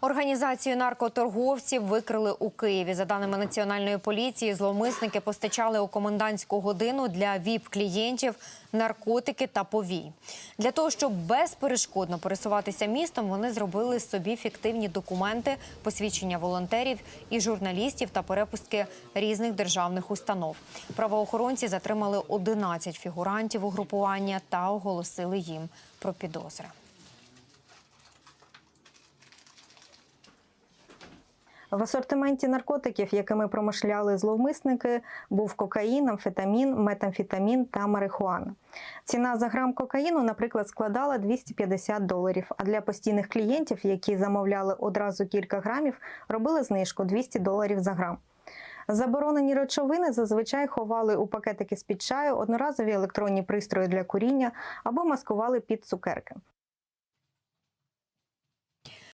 Організацію наркоторговців викрили у Києві. За даними національної поліції, зловмисники постачали у комендантську годину для ВІП-клієнтів наркотики та повій. Для того, щоб безперешкодно пересуватися містом, вони зробили собі фіктивні документи, посвідчення волонтерів і журналістів та перепустки різних державних установ. Правоохоронці затримали 11 фігурантів угрупування та оголосили їм про підозри. В асортименті наркотиків, якими промишляли зловмисники, був кокаїн, амфетамін, метамфетамін та марихуана. Ціна за грам кокаїну, наприклад, складала 250 доларів. А для постійних клієнтів, які замовляли одразу кілька грамів, робили знижку 200 доларів за грам. Заборонені речовини зазвичай ховали у пакетики з під чаю, одноразові електронні пристрої для куріння або маскували під цукерки.